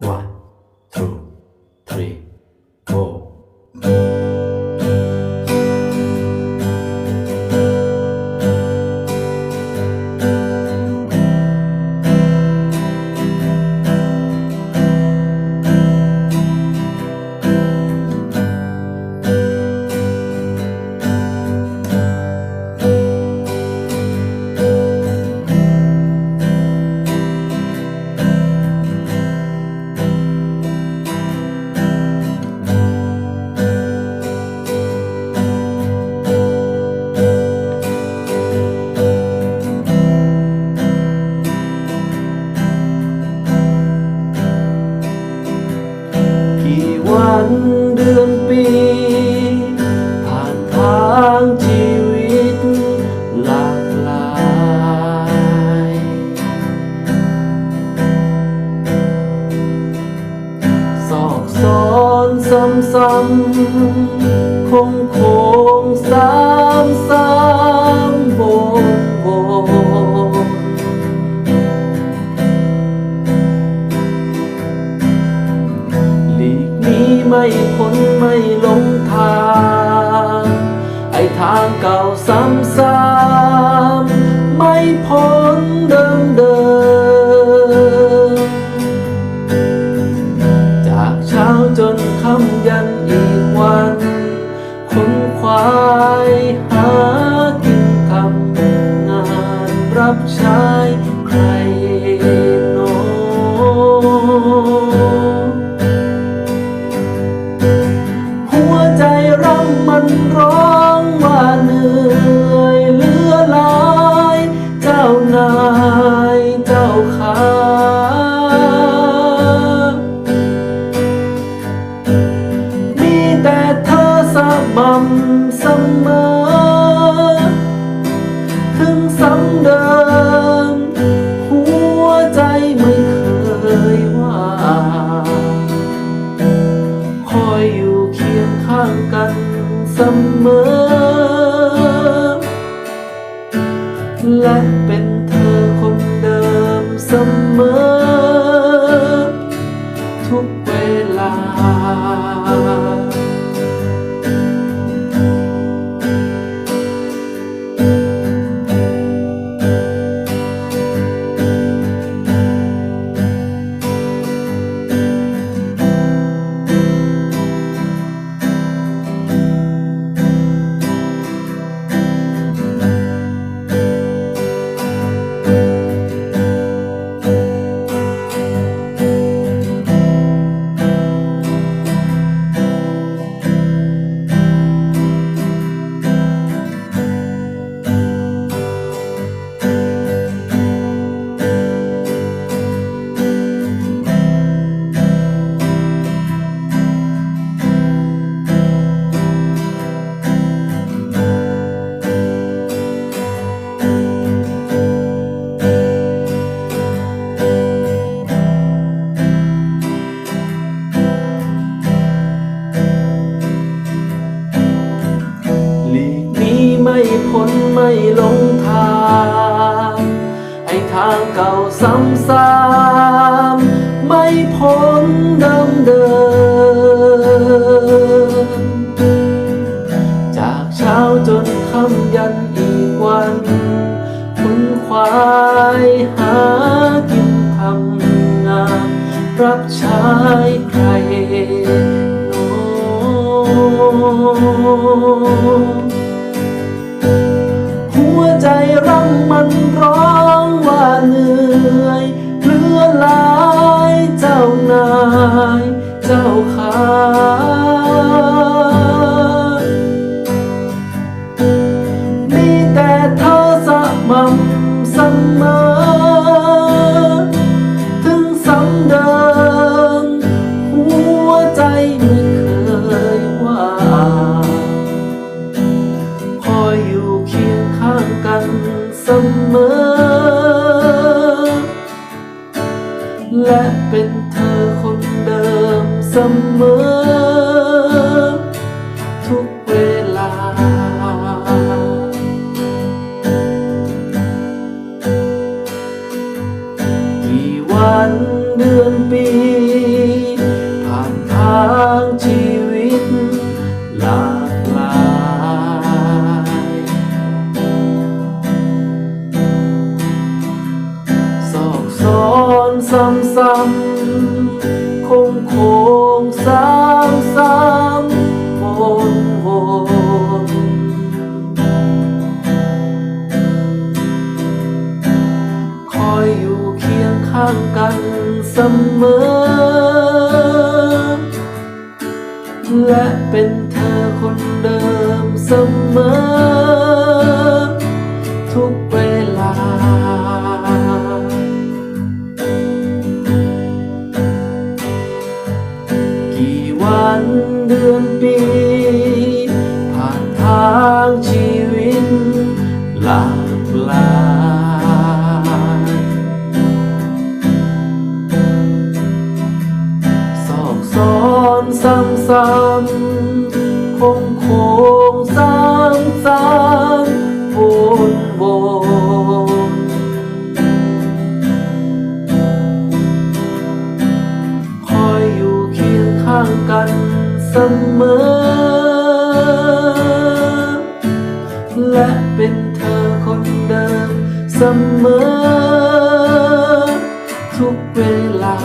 对。 คงคงสามสามวงวนหลีกนี้ไม่พ้นไม่ลงทาง ไอทางเก่าซ้ำๆไม่พ้นเดิมเดิม รับใช้ใครโนหัวใจร่ำมันร้องว่าเหนื่อยเลือลาย เจ้านายเจ้าขามีแต่เธอสม่ำเสมอถึงซ้ำ เดิม หัวใจไม่เคยว่า คอยอยู่เคียงข้างกันเสมอ และเป็นเธอคน ไม่พ้นไม่ลงทางไอทางเก่าซ้ำซ้ำไม่พ้นเดิมเดิมจากเช้าจนค่ำยันอีกวันคุณควายหากินทำงานรับใช้ใครโนหัวใจ รังมันร้องว่าเหนื่อย ง ซ้ำซ้ำคงคงซ้ำซ้ำวนวนคอยอยู่เคียงข้างกันเสมอ และเป็นเธอคนเดิมเสมอ ทุกเวลา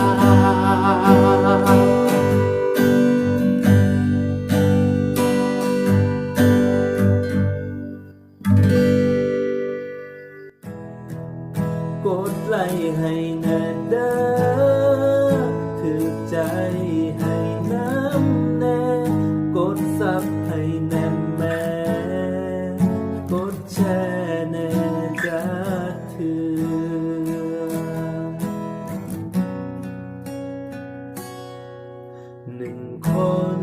คน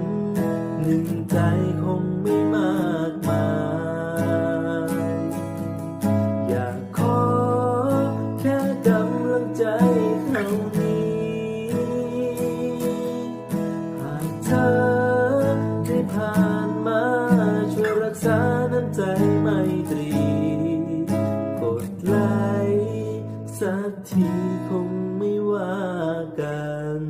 หนึ่งใจคงไม่มากมาย อยากขอแค่กำลังใจเท่านี้หากเธอได้ผ่านมาช่วยรักษาน้ำใจไม่ตรีกดไลค์สักทีคงไม่ว่ากัน